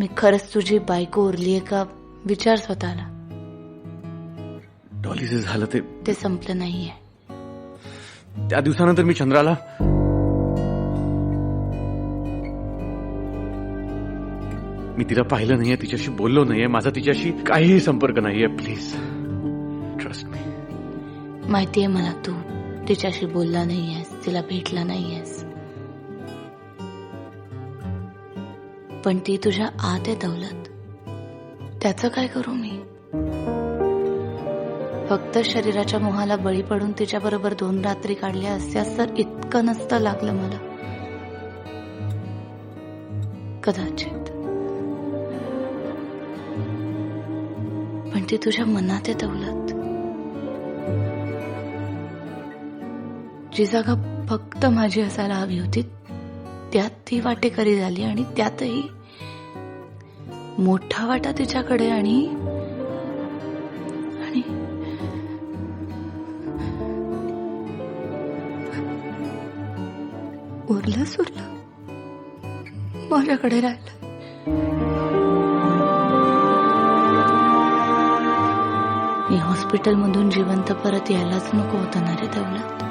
मी खरंच तुझी बायको उरलीये का? विचार स्वतःला. डॉली जे झालं ते ते संपलं नाहीये. त्या दिवसानंतर मी चंद्राला मी तिला पाहिलं नाहीये तिच्याशी बोललो नाहीये. माझा तिच्याशी काहीही संपर्क नाहीये प्लीज ट्रस्ट मी माहितीये मला तू तिच्याशी बोलला नाहीयेस तिला भेटला नाहीयेस. पण ती तुझ्या आत आहे दौलत. त्याचं काय करू मी? फक्त शरीराच्या मोहाला बळी पडून तिच्या बरोबर दोन रात्री काढल्या असत्यास तर इतकं नसतं लागलं मला. कदाचित. पण ती तुझ्या मनात आहे दौलत. जी जागा फक्त माझी असायला हवी होती त्यात ती वाटेकरी झाली आणि त्यातही मोठा वाटा तिच्याकडे आणि आणि उरलं सुरलं. माझ्याकडे राहिलं. मी हॉस्पिटलमधून जिवंत परत यायलाच नको होतं ना रे दौलत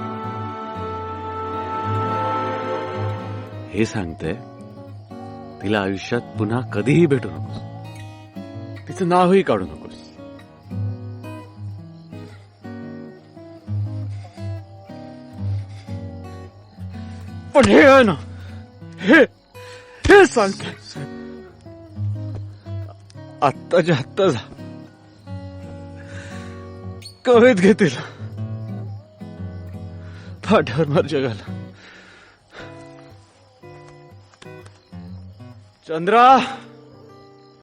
हे सांगते तिला आयुष्यात पुन्हा कधीही भेटू नकोस. तिचं नावही काढू नकोस. पण हे आहे ना हे हे सांगते. आत्ताच्या आत्ता जा कवेत घेतील. फाट्यावर मार जगाला. 전들아.